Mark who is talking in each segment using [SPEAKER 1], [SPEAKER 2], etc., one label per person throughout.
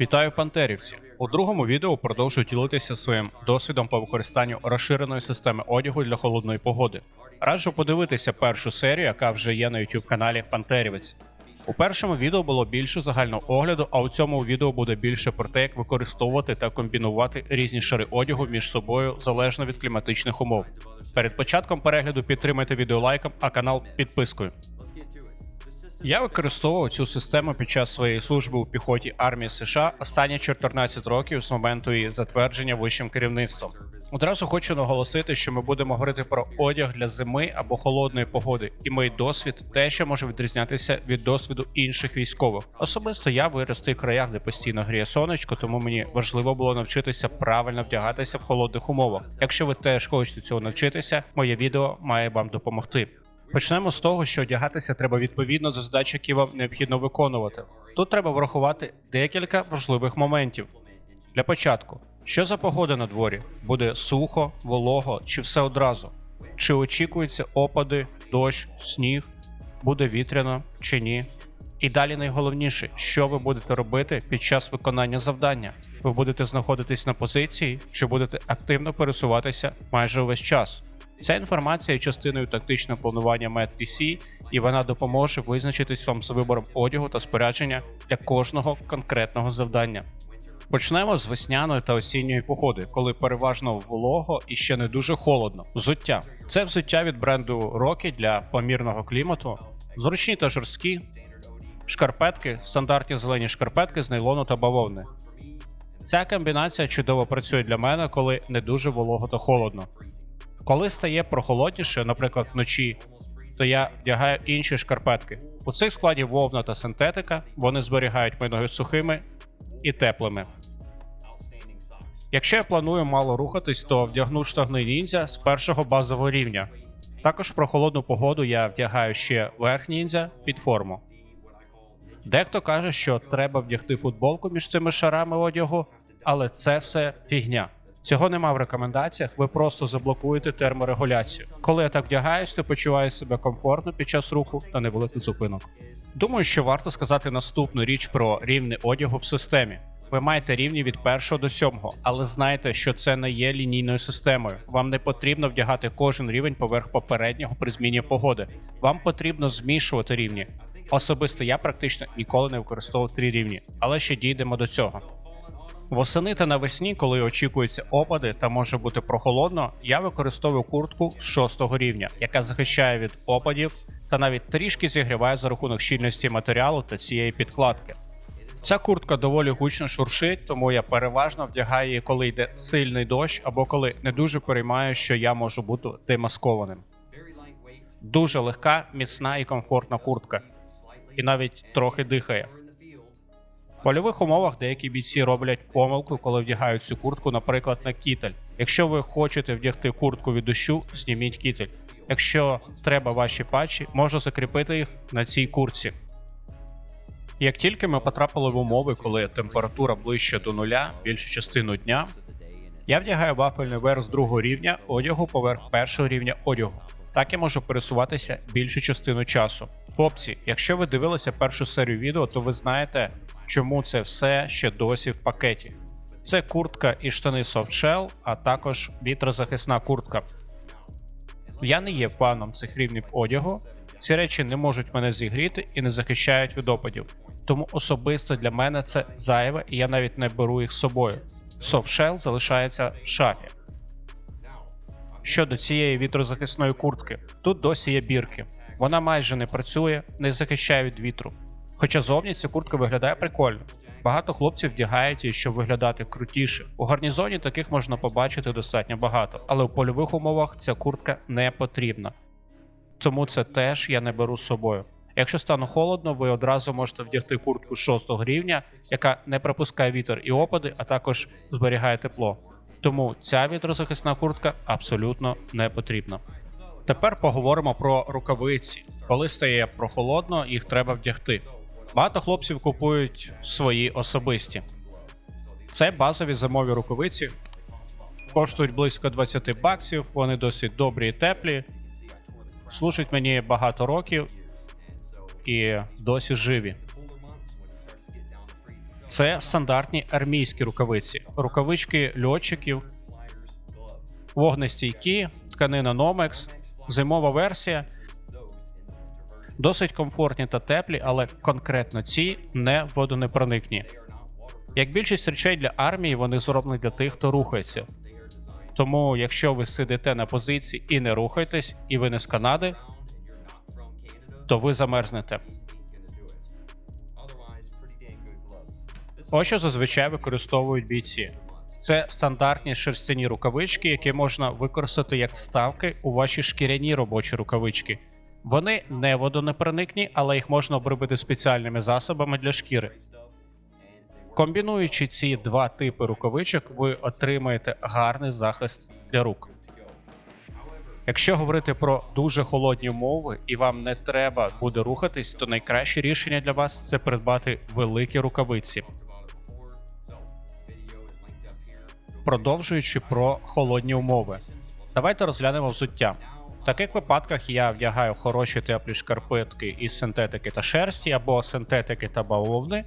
[SPEAKER 1] Вітаю пантерівці! У другому відео продовжую ділитися своїм досвідом по використанню розширеної системи одягу для холодної погоди. Раджу подивитися першу серію, яка вже є на youtube каналі Пантерівець. У першому відео було більше загального огляду, а у цьому відео буде більше про те, як використовувати та комбінувати різні шари одягу між собою залежно від кліматичних умов. Перед початком перегляду підтримайте відео лайком, а канал підпискою. Я використовував цю систему під час своєї служби у піхоті армії США останні 14 років з моменту її затвердження вищим керівництвом. Одразу хочу наголосити, що ми будемо говорити про одяг для зими або холодної погоди, і мій досвід те, що може відрізнятися від досвіду інших військових. Особисто я вирос в тих краях, де постійно гріє сонечко, тому мені важливо було навчитися правильно вдягатися в холодних умовах. Якщо ви теж хочете цього навчитися, моє відео має вам допомогти. Почнемо з того, що одягатися треба відповідно до задач, які вам необхідно виконувати. Тут треба врахувати декілька важливих моментів. Для початку, що за погода на дворі? Буде сухо, волого чи все одразу? Чи очікуються опади, дощ, сніг, буде вітряно чи ні? І далі найголовніше, що ви будете робити під час виконання завдання. Ви будете знаходитись на позиції, чи будете активно пересуватися майже увесь час. Ця інформація є частиною тактичного планування MedTC, і вона допоможе визначитись вам з вибором одягу та спорядження для кожного конкретного завдання. Почнемо з весняної та осінньої погоди, коли переважно волого і ще не дуже холодно. Взуття це взуття від бренду Rocky для помірного клімату, зручні та жорсткі, шкарпетки, стандартні зелені шкарпетки з нейлону та бавовни. Ця комбінація чудово працює для мене, коли не дуже волого та холодно. Коли стає прохолодніше, наприклад, вночі, то я вдягаю інші шкарпетки. У цих складі вовна та синтетика, вони зберігають мої ноги сухими і теплими. Якщо я планую мало рухатись, то вдягну штани ніндзя з першого базового рівня. Також в прохолодну погоду я вдягаю ще верх ніндзя під форму. Дехто каже, що треба вдягти футболку між цими шарами одягу, але це все фігня. Цього нема в рекомендаціях, ви просто заблокуєте терморегуляцію. Коли я так вдягаюсь, то почуваю себе комфортно під час руху та невеликих зупинок. Думаю, що варто сказати наступну річ про рівни одягу в системі. Ви маєте рівні від першого до сьомого, але знайте, що це не є лінійною системою. Вам не потрібно вдягати кожен рівень поверх попереднього при зміні погоди. Вам потрібно змішувати рівні. Особисто я практично ніколи не використовував три рівні, але ще дійдемо до цього. Восени та навесні, коли очікуються опади та може бути прохолодно, я використовую куртку з шостого рівня, яка захищає від опадів та навіть трішки зігріває за рахунок щільності матеріалу та цієї підкладки. Ця куртка доволі гучно шуршить, тому я переважно вдягаю її, коли йде сильний дощ, або коли не дуже переймаю, що я можу бути демаскованим. Дуже легка, міцна і комфортна куртка, і навіть трохи дихає. В польових умовах деякі бійці роблять помилку, коли вдягають цю куртку, наприклад, на кітель. Якщо ви хочете вдягти куртку від дощу, зніміть кітель. Якщо треба ваші патчі, можна закріпити їх на цій куртці. Як тільки ми потрапили в умови, коли температура ближче до нуля більшу частину дня, я вдягаю вафельний верх з другого рівня одягу поверх першого рівня одягу. Так я можу пересуватися більшу частину часу. Хлопці, якщо ви дивилися першу серію відео, то ви знаєте, чому це все ще досі в пакеті. Це куртка і штани Softshell, а також вітрозахисна куртка. Я не є фаном цих рівнів одягу. Ці речі не можуть мене зігріти і не захищають від опадів. Тому особисто для мене це зайве, і я навіть не беру їх з собою. Softshell залишається в шафі. Щодо цієї вітрозахисної куртки, тут досі є бірки. Вона майже не працює, не захищає від вітру. Хоча зовні ця куртка виглядає прикольно. Багато хлопців вдягають її, щоб виглядати крутіше. У гарнізоні таких можна побачити достатньо багато, але у польових умовах ця куртка не потрібна. Тому це теж я не беру з собою. Якщо стане холодно, ви одразу можете вдягти куртку 6 рівня, яка не пропускає вітер і опади, а також зберігає тепло. Тому ця вітрозахисна куртка абсолютно не потрібна. Тепер поговоримо про рукавиці. Коли стає прохолодно, їх треба вдягти. Багато хлопців купують свої особисті. Це базові зимові рукавиці. Коштують близько 20 баксів, вони досить добрі і теплі. Служать мені багато років і досі живі. Це стандартні армійські рукавиці, рукавички льотчиків, вогнестійкі, тканина Nomex, зимова версія. Досить комфортні та теплі, але конкретно ці не водонепроникні. Як більшість речей для армії, вони зроблені для тих, хто рухається. Тому, якщо ви сидите на позиції і не рухаєтесь, і ви не з Канади, то ви замерзнете. Ось що зазвичай використовують бійці. Це стандартні шерстяні рукавички, які можна використати як вставки у ваші шкіряні робочі рукавички. Вони не водонепроникні, але їх можна обробити спеціальними засобами для шкіри. Комбінуючи ці два типи рукавичок, ви отримаєте гарний захист для рук. Якщо говорити про дуже холодні умови і вам не треба буде рухатись, то найкраще рішення для вас це придбати великі рукавиці. Продовжуючи про холодні умови, давайте розглянемо взуття. В таких випадках я вдягаю хороші теплі шкарпетки із синтетики та шерсті або синтетики та бавовни.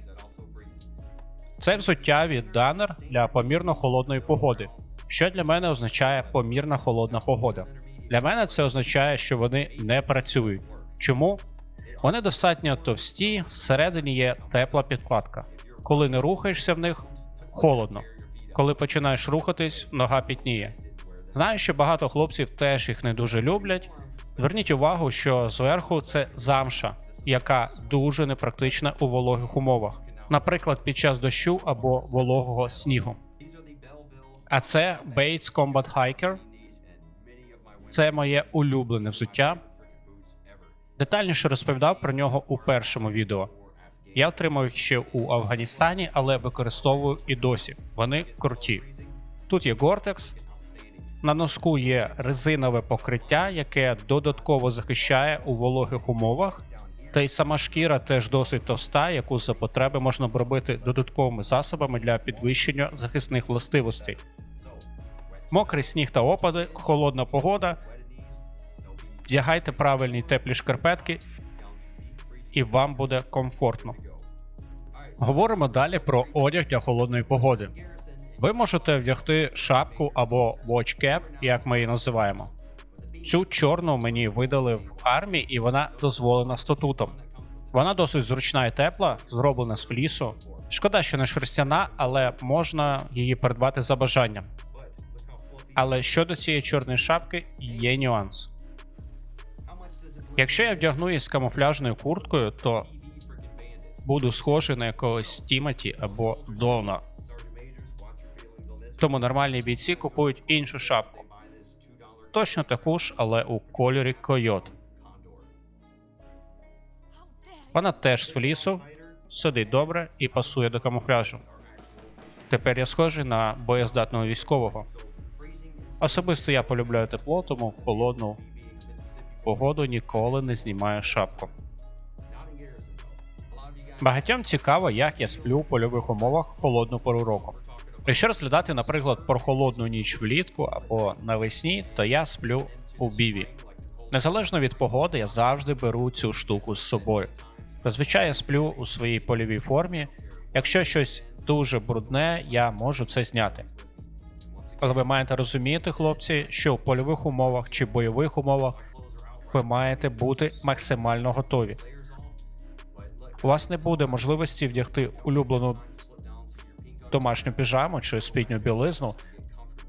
[SPEAKER 1] Це взуття від Danner для помірно холодної погоди. Що для мене означає помірна холодна погода? Для мене це означає, що вони не працюють. Чому? Вони достатньо товсті, всередині є тепла підкладка. Коли не рухаєшся в них, холодно. Коли починаєш рухатись, нога пітніє. Знаю, що багато хлопців теж їх не дуже люблять. Зверніть увагу, що зверху це замша, яка дуже непрактична у вологих умовах, наприклад, під час дощу або вологого снігу. А це Bates Combat Hiker. Це моє улюблене взуття. Детальніше розповідав про нього у першому відео. Я отримав їх ще у Афганістані, але використовую і досі. Вони круті. Тут є Gore-Tex, на носку є резинове покриття, яке додатково захищає у вологих умовах. Та й сама шкіра теж досить товста, яку за потреби можна обробити додатковими засобами для підвищення захисних властивостей. Мокрий сніг та опади, холодна погода. Вдягайте правильні теплі шкарпетки, і вам буде комфортно. Говоримо далі про одяг для холодної погоди. Ви можете вдягти шапку або watch як ми її називаємо. Цю чорну мені видали в армії, і вона дозволена статутом. Вона досить зручна і тепла, зроблена з флісу. Шкода, що не шерстяна, але можна її придбати за бажанням. Але щодо цієї чорної шапки є нюанс. Якщо я вдягну її з камуфляжною курткою, то буду схожий на якогось Тімоті або Дона. Тому нормальні бійці купують іншу шапку. Точно таку ж, але у кольорі койот. Вона теж з флісу, сидить добре і пасує до камуфляжу. Тепер я схожий на боєздатного військового. Особисто я полюбляю тепло, тому в холодну погоду ніколи не знімаю шапку. Багатьом цікаво, як я сплю в польових умовах холодну пору року. Якщо розглядати, наприклад, про холодну ніч влітку або навесні, то я сплю у біві. Незалежно від погоди, я завжди беру цю штуку з собою. Зазвичай я сплю у своїй польовій формі. Якщо щось дуже брудне, я можу це зняти. Але ви маєте розуміти, хлопці, що в польових умовах чи бойових умовах ви маєте бути максимально готові. У вас не буде можливості вдягти улюблену домашню піжаму чи спідню білизну.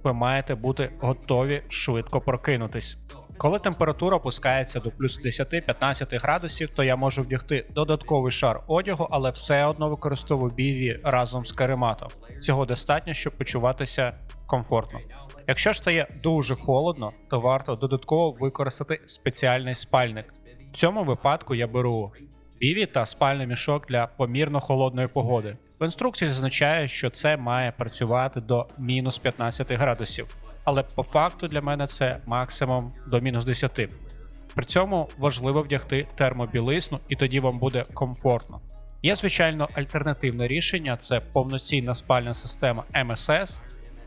[SPEAKER 1] Ви маєте бути готові швидко прокинутись. Коли температура опускається до плюс 10-15 градусів, то я можу вдягти додатковий шар одягу, але все одно використовую біві разом з карематом. Цього достатньо, щоб почуватися комфортно. Якщо ж стає дуже холодно, то варто додатково використати спеціальний спальник. В цьому випадку я беру біві та спальний мішок для помірно холодної погоди. В інструкції зазначає, що це має працювати до мінус 15 градусів, але по факту для мене це максимум до мінус 10. При цьому важливо вдягти термобілизну, і тоді вам буде комфортно. Є, звичайно, альтернативне рішення це повноцінна спальна система MSS.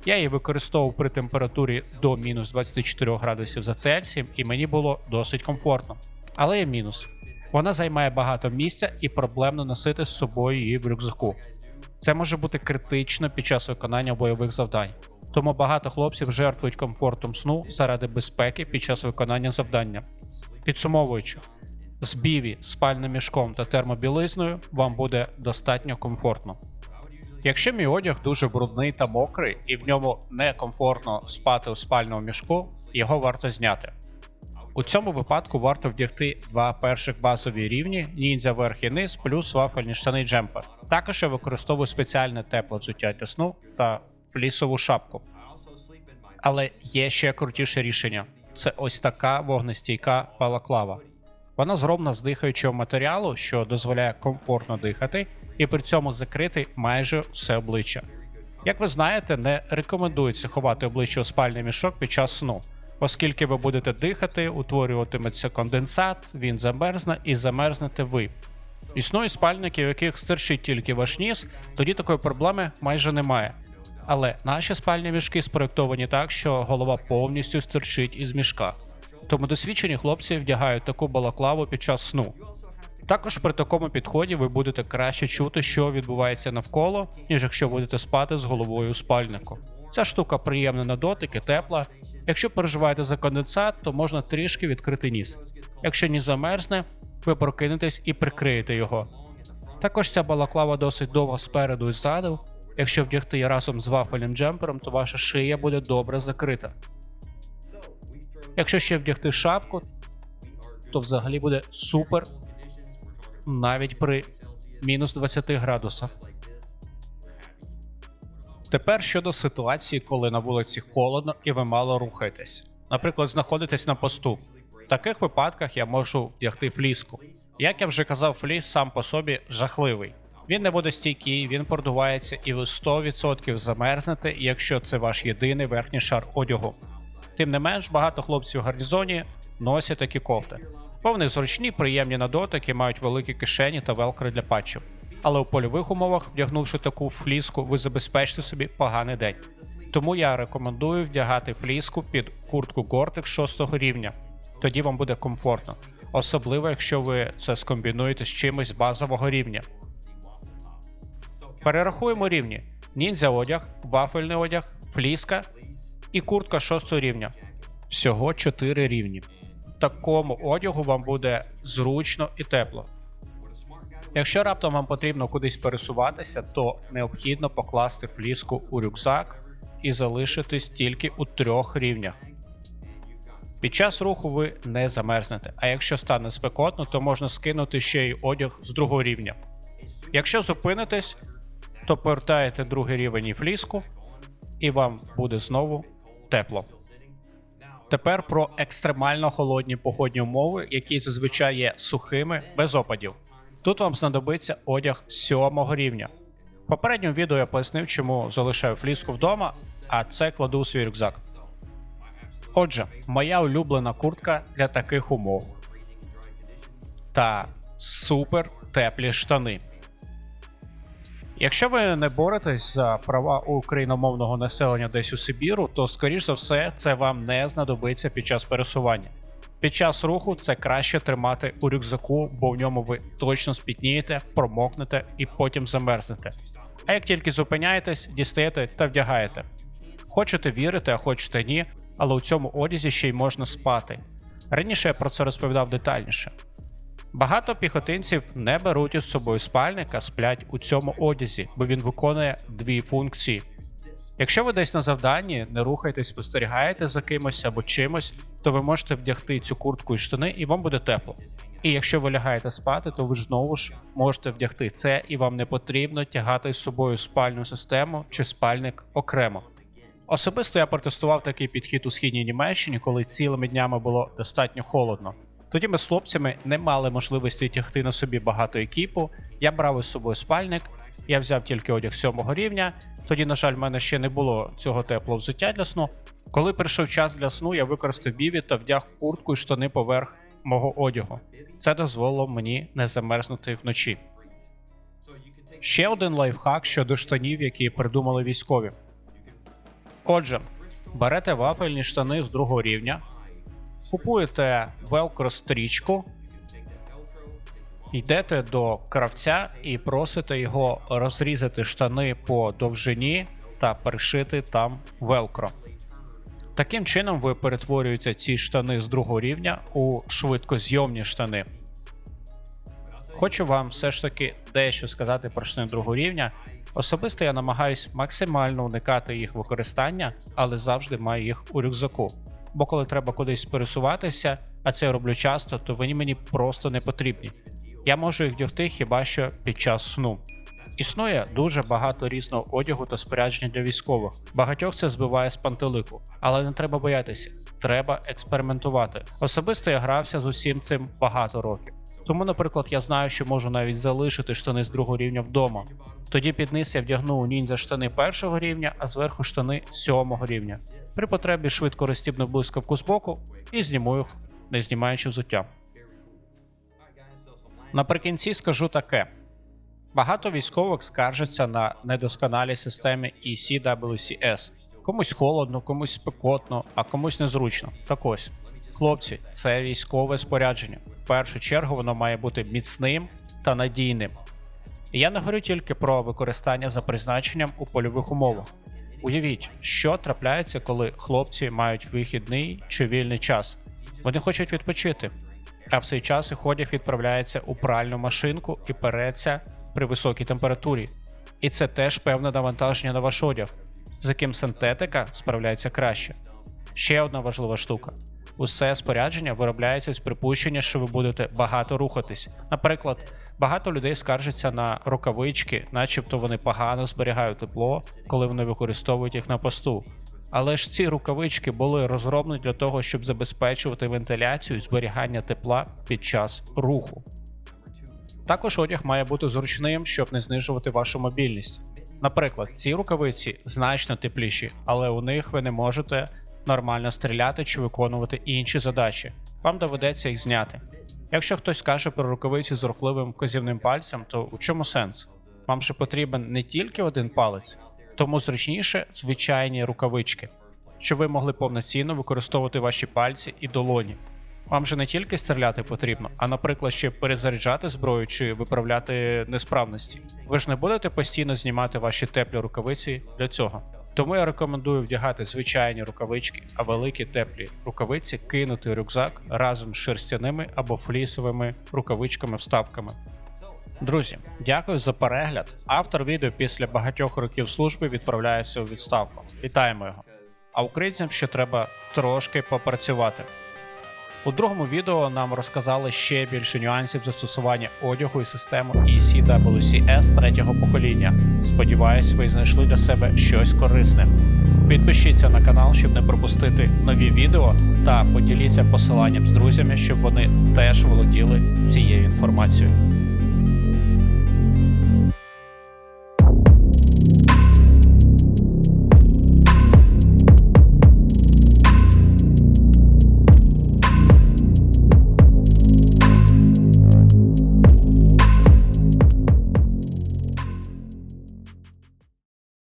[SPEAKER 1] Я її використовував при температурі до мінус 24 градусів за Цельсієм, і мені було досить комфортно. Але є мінус. Вона займає багато місця і проблемно носити з собою її в рюкзаку. Це може бути критично під час виконання бойових завдань. Тому багато хлопців жертвують комфортом сну заради безпеки під час виконання завдання. Підсумовуючи, з біві, спальним мішком та термобілизною вам буде достатньо комфортно. Якщо мій одяг дуже брудний та мокрий і в ньому некомфортно спати у спальному мішку, його варто зняти. У цьому випадку варто вдягти два перших базові рівні ніндзя верх і низ, плюс вафельні штани джемпер. Також я використовую спеціальне тепле взуття для сну та флісову шапку. Але є ще крутіше рішення: це ось така вогнестійка балаклава. Вона зроблена з дихаючого матеріалу, що дозволяє комфортно дихати, і при цьому закрити майже все обличчя. Як ви знаєте, не рекомендується ховати обличчя у спальний мішок під час сну, оскільки ви будете дихати, утворюватиметься конденсат, він замерзне і замерзнете ви. Існують спальники, у яких стирчить тільки ваш ніс, тоді такої проблеми майже немає. Але наші спальні мішки спроєктовані так, що голова повністю стирчить із мішка. Тому досвідчені хлопці вдягають таку балаклаву під час сну. Також при такому підході ви будете краще чути, що відбувається навколо, ніж якщо будете спати з головою у спальнику. Ця штука приємна на дотик і тепла. Якщо переживаєте за конденсат, то можна трішки відкрити ніс. Якщо ніс замерзне, ви прокинетесь і прикриєте його. Також ця балаклава досить довга спереду і ззаду. Якщо вдягти її разом з вафельним джемпером, то ваша шия буде добре закрита. Якщо ще вдягти шапку, то взагалі буде супер навіть при мінус 20 градусах. Тепер щодо ситуації, коли на вулиці холодно і ви мало рухаєтесь. Наприклад, знаходитесь на посту. В таких випадках я можу вдягти фліску. Як я вже казав, фліс сам по собі жахливий. Він не буде стійкий, він продувається і ви 100% замерзнете, якщо це ваш єдиний верхній шар одягу. Тим не менш, багато хлопців в гарнізоні носять такі кофти. Бо вони зручні, приємні на дотик і мають великі кишені та велкри для патчів. Але у польових умовах, вдягнувши таку фліску, ви забезпечите собі поганий день. Тому я рекомендую вдягати фліску під куртку Гортек 6 рівня. Тоді вам буде комфортно, особливо якщо ви це скомбінуєте з чимось базового рівня. Перерахуємо рівні: ніндзя одяг, вафельний одяг, фліска і куртка 6 рівня. Всього 4 рівні. Такому одягу вам буде зручно і тепло. Якщо раптом вам потрібно кудись пересуватися, то необхідно покласти фліску у рюкзак і залишитись тільки у трьох рівнях. Під час руху ви не замерзнете, а якщо стане спекотно, то можна скинути ще й одяг з другого рівня. Якщо зупинитесь, то повертаєте другий рівень і фліску, і вам буде знову тепло. Тепер про екстремально холодні погодні умови, які зазвичай є сухими без опадів. Тут вам знадобиться одяг сьомого рівня. В попередньому відео я пояснив, чому залишаю фліску вдома, а це кладу у свій рюкзак. Отже, моя улюблена куртка для таких умов. Та супер теплі штани. Якщо ви не боретесь за права україномовного населення десь у Сибіру, то скоріш за все це вам не знадобиться під час пересування. Під час руху це краще тримати у рюкзаку, бо в ньому ви точно спітнієте, промокнете і потім замерзнете. А як тільки зупиняєтесь, дістаєте та вдягаєте. Хочете вірити, а хочете ні, але у цьому одязі ще й можна спати. Раніше я про це розповідав детальніше. Багато піхотинців не беруть із собою спальник, а сплять у цьому одязі, бо він виконує дві функції. Якщо ви десь на завданні не рухаєтесь, спостерігаєте за кимось або чимось, то ви можете вдягти цю куртку і штани, і вам буде тепло. І якщо ви лягаєте спати, то ви ж знову ж можете вдягти це, і вам не потрібно тягати з собою спальну систему чи спальник окремо. Особисто я протестував такий підхід у східній Німеччині, коли цілими днями було достатньо холодно. Тоді ми з хлопцями не мали можливості тягти на собі багато екіпу. Я брав із собою спальник, я взяв тільки одяг сьомого рівня. Тоді, на жаль, в мене ще не було цього теплого взуття для сну. Коли прийшов час для сну, я використав біві та вдяг куртку і штани поверх мого одягу. Це дозволило мені не замерзнути вночі. Ще один лайфхак щодо штанів, які придумали військові. Отже, берете вафельні штани з другого рівня, купуєте велкро стрічку Йдете до кравця і просите його розрізати штани по довжині та пришити там велкро. Таким чином ви перетворюєте ці штани з другого рівня у швидкозйомні штани. Хочу вам все ж таки дещо сказати про штани другого рівня. Особисто я намагаюсь максимально уникати їх використання, але завжди маю їх у рюкзаку. Бо коли треба кудись пересуватися, а це я роблю часто, то вони мені просто не потрібні. Я можу їх вдягти хіба що під час сну. Існує дуже багато різного одягу та спорядження для військових. Багатьох це збиває з пантелику, але не треба боятися, треба експериментувати. Особисто я грався з усім цим багато років. Тому, наприклад, я знаю, що можу навіть залишити штани з другого рівня вдома. Тоді під низ я вдягну у ніндзя штани першого рівня, а зверху штани сьомого рівня. При потребі швидко розстібну блискавку з боку і зніму їх, не знімаючи взуття. Наприкінці скажу таке: багато військових скаржаться на недосконалі системи ECWCS. Комусь холодно, комусь спекотно, а комусь незручно. Так ось, хлопці, це військове спорядження. В першу чергу воно має бути міцним та надійним. І я не говорю тільки про використання за призначенням у польових умовах. Уявіть, що трапляється, коли хлопці мають вихідний чи вільний час. Вони хочуть відпочити, а в цей час їх одяг відправляється у пральну машинку і переться при високій температурі. І це теж певне навантаження на ваш одяг, з яким синтетика справляється краще. Ще одна важлива штука: усе спорядження виробляється з припущення, що ви будете багато рухатись. Наприклад, багато людей скаржаться на рукавички, начебто вони погано зберігають тепло, коли вони використовують їх на посту. Але ж ці рукавички були розроблені для того, щоб забезпечувати вентиляцію і зберігання тепла під час руху. Також одяг має бути зручним, щоб не знижувати вашу мобільність. Наприклад, ці рукавиці значно тепліші, але у них ви не можете нормально стріляти чи виконувати інші задачі. Вам доведеться їх зняти. Якщо хтось каже про рукавиці з рухливим вказівним пальцем, то у чому сенс? Вам же потрібен не тільки один палець, тому зручніше звичайні рукавички, щоб ви могли повноцінно використовувати ваші пальці і долоні. Вам же не тільки стріляти потрібно, а, наприклад, ще перезаряджати зброю чи виправляти несправності. Ви ж не будете постійно знімати ваші теплі рукавиці для цього. Тому я рекомендую вдягати звичайні рукавички, а великі теплі рукавиці кинути рюкзак разом з шерстяними або флісовими рукавичками-вставками. Друзі, дякую за перегляд. Автор відео після багатьох років служби відправляється у відставку. Вітаємо його. А українцям ще треба трошки попрацювати. У другому відео нам розказали ще більше нюансів застосування одягу і системи ECWCS третього покоління. Сподіваюсь, ви знайшли для себе щось корисне. Підпишіться на канал, щоб не пропустити нові відео, та поділіться посиланням з друзями, щоб вони теж володіли цією інформацією.